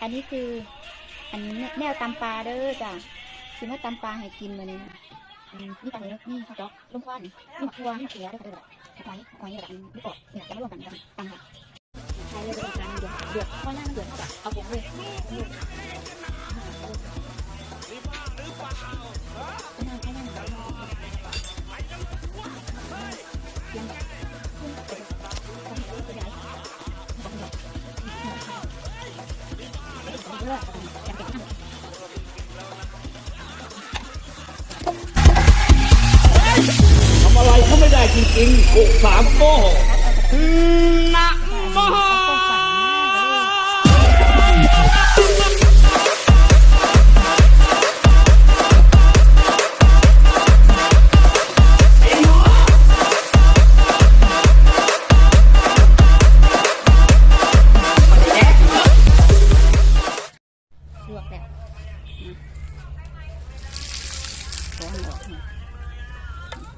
อันนี้คือ อันนี้แนวตำปลาเด้อจ้ะสิมาตำปลาให้กินมื้อนี้นะอืมนี่ปลาเนื้อนี่ข้าวจ๊อกลมควันนี่หมักทัวนี่หมักเกลือแล้วก็เดือดไข่ไข่เนี่ยแบบนี้ก่อนเนี่ยจะมารวมกันกันตำค่ะใช้เลยเป็นการเดือดเดือดพอหน้ามันเดือดก็เอาผงเลย ทำอะไรเขาไม่ได้จริงๆหกสามโก้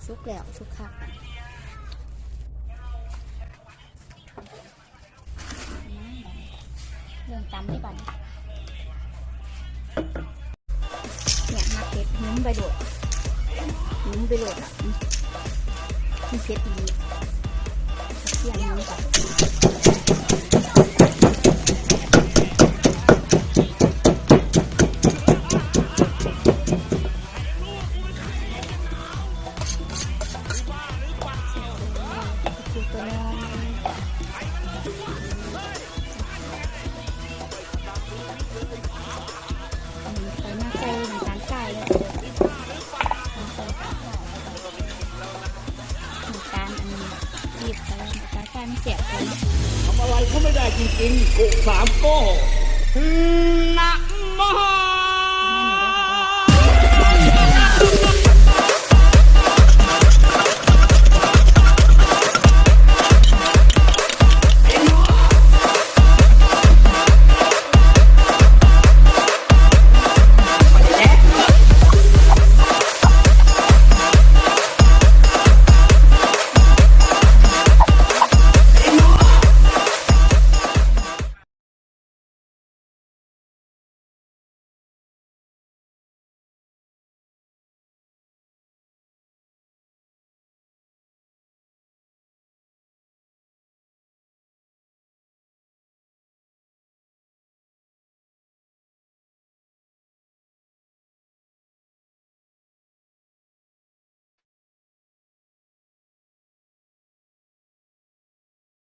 สุกแล้วสุกข้าวกันเรื่องตำได้บ้านเนี่ยมาเผ็ดนุ่มไปโดดนุ่มไปโดดอะมมันเผ็ดดี เสียบไปทำอะไรเขาไม่ได้จริงๆกุสามโก้นะมหา